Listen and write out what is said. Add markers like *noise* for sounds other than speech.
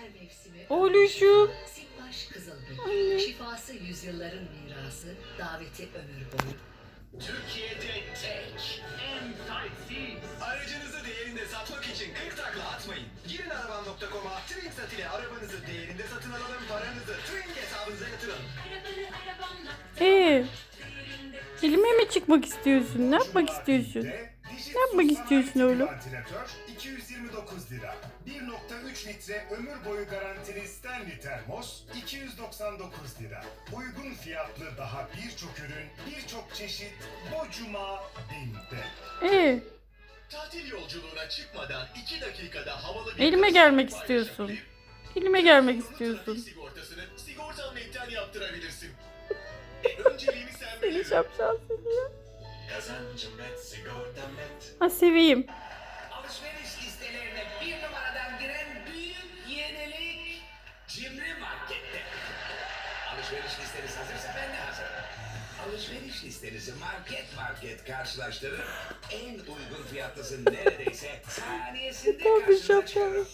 her mevsimi Oğluşum. Anne. Şifası yüzyılların mirası, daveti ömür boyu. Türkiye'de tek en tight Aracınızı değerinde satmak için 40 takla atmayın. Girin araban.com'a Twinsat ile arabanızı değerinde satın alalım. Paranızı Twink hesabınıza yatırın. Ee, filme mi çıkmak istiyorsun? Ne yapmak istiyorsun? Ne yapmak istiyorsun oğlum? Vantilatör 229 lira. 1.3 litre ömür boyu garantili Stanley termos 299 lira. Uygun fiyatlı daha birçok ürün, birçok çeşit bu cuma BİM'de. Ee, Tatil yolculuğuna çıkmadan 2 dakikada havalı bir Elime gelmek istiyorsun. filme gelmek istiyorsun. sigortasını sigortan netten yaptırabilirsin. *laughs* Önceliğini sen Seni şapşal seni ya. Kazancım net, sigortam net. Ha seveyim. Alışveriş listelerine bir numaradan giren büyük yenilik Cimri Market'te. Alışveriş listeniz hazırsa ben de hazırım. Alışveriş listenizi market market karşılaştırır. En uygun fiyatlısı neredeyse saniyesinde karşınıza çıkarır.